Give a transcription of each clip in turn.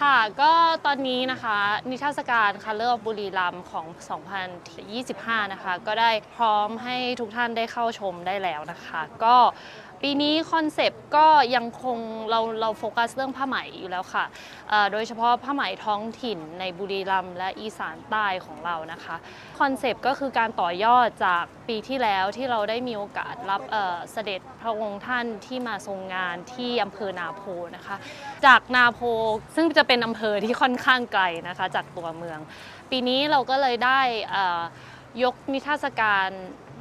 ค่ะ ก็ตอนนี้นะคะ นิทรรศการคัลเลอร์บุรีรัมย์ของ 2025 นะคะ ก็ได้พร้อมให้ทุกท่านได้เข้าชมได้แล้วนะคะ ก็ ปีนี้คอนเซปต์ก็ยังคงเราเราโฟกัสเรื่องผ้าไหมอยู่แล้วค่ะ โดยเฉพาะผ้าไหมท้องถิ่นในบุรีรัมย์และอีสานใต้ของเรานะคะคอนเซปต์ก็คือการต่อยอดจากปีที่แล้วที่เราได้มีโอกาสรับเสด็จพระองค์ท่านที่มาทรงงานที่อำเภอนาโพนะคะ จากนาโพซึ่งจะเป็นอำเภอที่ค่อนข้างไกลนะคะจากตัวเมือง ปีนี้เราก็เลยได้ยกนิทรรศการ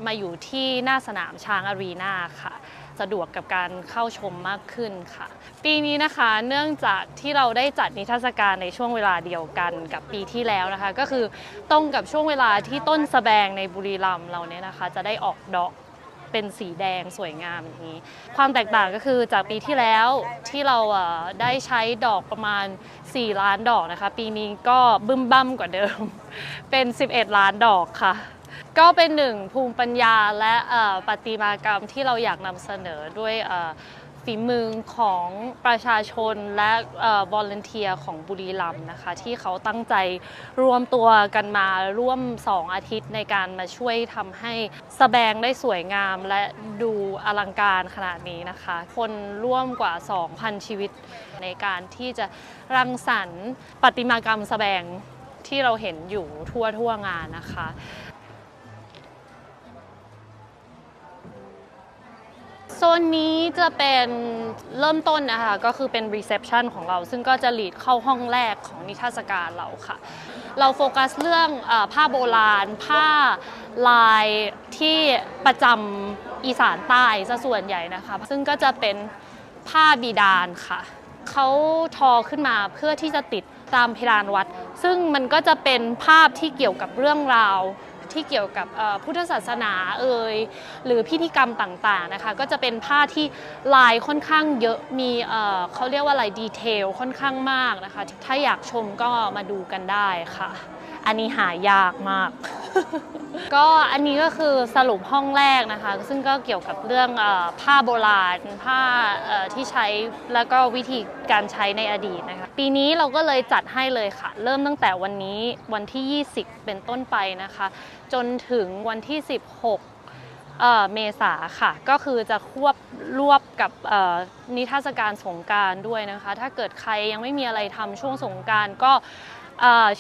มาอยู่ที่หน้าสนามช้างอารีนาค่ะ สะดวกกับการเข้าชมมากขึ้นค่ะ ปีนี้นะคะเนื่องจากที่เราได้จัดนิทรรศการในช่วงเวลาเดียวกันกับปีที่แล้วนะคะ ก็คือตรงกับช่วงเวลาที่ต้นสะแบงในบุรีรัมย์เราเนี่ยนะคะ จะได้ออกดอกเป็นสีแดงสวยงามอย่างนี้ ความแตกต่างก็คือจากปีที่แล้วที่เราได้ใช้ดอกประมาณ 4 ล้านดอกนะคะ ปีนี้ก็บึ้มบั้มกว่าเดิม เป็น 11 ล้านดอกค่ะ ก็เป็นหนึ่งภูมิปัญญาและประติมากรรมที่เราอยากนำเสนอด้วยฝีมือของประชาชนและบอลเนเทียของบุรีรัมย์นะคะ ที่เขาตั้งใจรวมตัวกันมาร่วม 2 อาทิตย์ในการมาช่วยทำให้สแบงได้สวยงามและดูอลังการขนาดนี้นะคะ คนร่วมกว่า 2,000 ชีวิตในการที่จะรังสรรค์ประติมากรรมสแบงที่เราเห็นอยู่ทั่วทั่วงานนะคะ โซนนี้จะเป็นเริ่มต้นนะคะก็คือเป็น reception ของเราซึ่งก็จะลีดเข้าห้องแรกของนิทรรศการเราค่ะ เราโฟกัสเรื่องอผ้าโบราณ ผ้าลายที่ประจำอีสานใต้ซะส่วนใหญ่นะคะ ซึ่งก็จะเป็นผ้าบีดานค่ะเขาทอขึ้นมาเพื่อที่จะติดตามเพดานวัด ซึ่งมันก็จะเป็นภาพที่เกี่ยวกับเรื่องราว ที่เกี่ยวกับพุทธศาสนาเอ่ยหรือพิธีกรรมต่างๆนะคะก็จะเป็นผ้าที่ลายค่อนข้างเยอะมีเขาเรียกว่าอะไรดีเทลค่อนข้างมากนะคะ ถ้าอยากชมก็มาดูกันได้ค่ะ อันนี้หายากมาก ก็อันนี้ก็คือสรุปห้องแรกนะคะ ซึ่งก็เกี่ยวกับเรื่องผ้าโบราณ ผ้าที่ใช้แล้วก็วิธีการใช้ในอดีตนะคะ ปีนี้เราก็เลยจัดให้เลยค่ะ เริ่มตั้งแต่วันนี้วันที่ 20 เป็นต้นไปนะคะ จนถึงวันที่ 16เอ่อเมษาค่ะ ก็คือจะควบรวบกับนิทรรศการสงการด้วยนะคะ ถ้าเกิดใครยังไม่มีอะไรทำช่วงสงการก็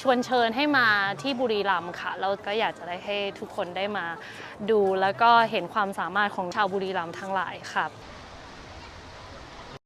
ชวนเชิญให้มาที่บุรีรัมย์ค่ะเราก็อยากจะได้ให้ทุกคนได้มาดู แล้วก็เห็นความสามารถของชาวบุรีรัมย์ทั้งหลายค่ะ